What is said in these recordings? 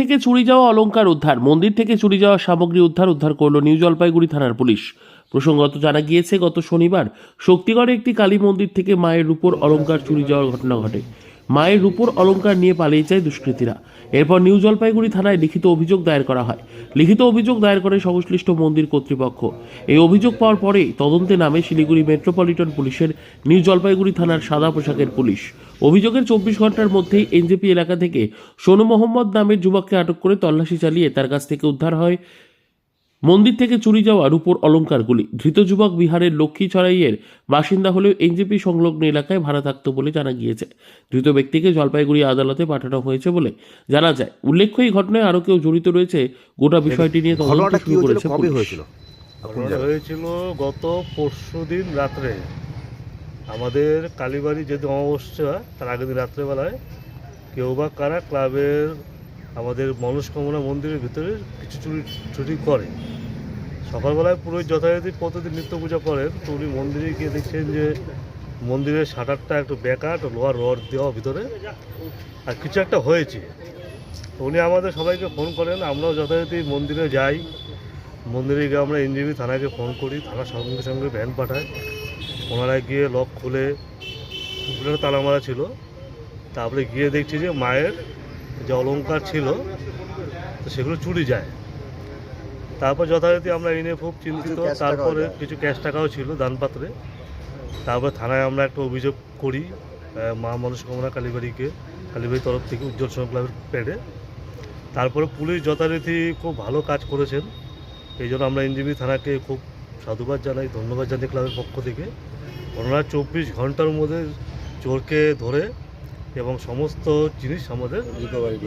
থেকে চুরি যাওয়া অলঙ্কার উদ্ধার, মন্দির থেকে চুরি যাওয়া সামগ্রী উদ্ধার উদ্ধার করল নিউ জলপাইগুড়ি থানার পুলিশ। প্রসঙ্গত জানা গিয়েছে, গত শনিবার শক্তিগড়ে একটি কালী মন্দির থেকে মায়ের রূপোর অলঙ্কার চুরি যাওয়ার ঘটনা ঘটে। মায়ের রূপোর অলংকার নিয়ে পালিয়ে যায় দুষ্কৃতীরা। এরপর নিউ জলপাইগুড়ি থানায় লিখিত অভিযোগ দায়ের করা হয়। লিখিত অভিযোগ দায়ের করে সংশ্লিষ্ট মন্দির কর্তৃপক্ষ। এই অভিযোগ পাওয়ার পরেই তদন্তে নামে শিলিগুড়ি মেট্রোপলিটন পুলিশের নিউ জলপাইগুড়ি থানার সাদা পোশাকের পুলিশ। অভিযোগের চব্বিশ ঘণ্টার মধ্যেই এনজেপি এলাকা থেকে সোনু মোহাম্মদ নামের যুবককে আটক করে তল্লাশি চালিয়ে তার কাছ থেকে উদ্ধার হয় মন্দির থেকে চুরি যাওয়া রূপোর অলংকারগুলি ধৃত যুবক বিহারের লক্ষ্মীছড়াইয়ের বাসিন্দা হলেও এনজেপি সংলগ্ন এলাকায় ভাড়া থাকতো বলে জানা গিয়েছে। ধৃত ব্যক্তিকে জলপাইগুড়ি আদালতে পাঠানো হয়েছে বলে জানা যায়। উল্লেখ্য এই ঘটনায় আরও কেউ জড়িত রয়েছে? গোটা বিষয়টি নিয়ে তদন্ত শুরু করেছে হয়েছিল? হয়েছিল গত পরশু দিন রাত্রে। আমাদের কালীবাড়ি যেদিন অমাবস্যা তার আগের দিন রাত্রেবেলায় কেউ বা কারা ক্লাবের আমাদের মনস্কামনা মন্দিরের ভিতরে কিছু চুরি চুরি করে। সকালবেলায় পুরো যথারীতি প্রতিদিন নিত্য পূজা করেন, তো উনি মন্দিরে গিয়ে দেখছেন যে মন্দিরের শাটারটা একটু বেঁকা একটা লোহার রড দেওয়া ভিতরে, আর কিছু একটা হয়েছে। উনি আমাদের সবাইকে ফোন করেন, আমরাও যথারীতি মন্দিরে যাই। মন্দিরে গিয়ে আমরা এনজিবি থানাকে ফোন করি, থানার সঙ্গে সঙ্গে ভ্যান পাঠায় ওনারা গিয়ে লক খুলে তালা মারা ছিল। তারপরে গিয়ে দেখছি যে মায়ের যে অলঙ্কার ছিল তো সেগুলো চুরি যায়। তারপর যথারীতি আমরা এই নিয়ে খুব চিন্তিত। তারপরে কিছু ক্যাশ টাকাও ছিল দানপাত্রে। তারপরে থানায় আমরা একটা অভিযোগ করি মা মনস্কামনা কালীবাড়িকে কালীবাড়ির তরফ থেকে উজ্জ্বল সংঘ ক্লাবের প্যাডে। তারপরে পুলিশ যথারীতি খুব ভালো কাজ করেছেন। এই জন্য আমরা এনজিবি থানাকে খুব সাধুবাদ জানাই ধন্যবাদ জানাই ক্লাবের পক্ষ থেকে। ওনারা চব্বিশ ঘণ্টার মধ্যে চোরকে ধরে এবং সমস্ত জিনিস আমাদের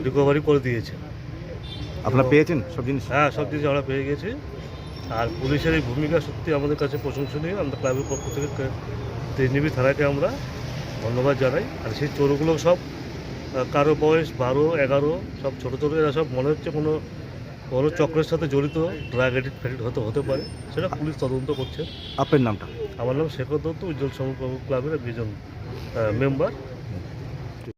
রিকভারি করে দিয়েছে। আপনারা পেয়েছেন সব জিনিস? হ্যাঁ সব জিনিস আমরা পেয়ে গেছি। আর পুলিশের এই ভূমিকা সত্যি আমাদের কাছে প্রশংসনীয়। আমরা ক্লাবের পক্ষ থেকে এনজিবি থানাকে আমরা ধন্যবাদ জানাই। আর সেই চোরগুলো সব কারও বয়স বারো এগারো সব ছোটো ছোটো এরা সব মনে হচ্ছে কোনো কোনো চক্রের সাথে জড়িত। ড্রাগ এডিট ফ্যাডিট হতে হতে পারে। সেটা পুলিশ তদন্ত করছে। আপনার নামটা? আমার নাম শেখর দত্ত উজ্জ্বল সমর ক্লাবের একজন মেম্বার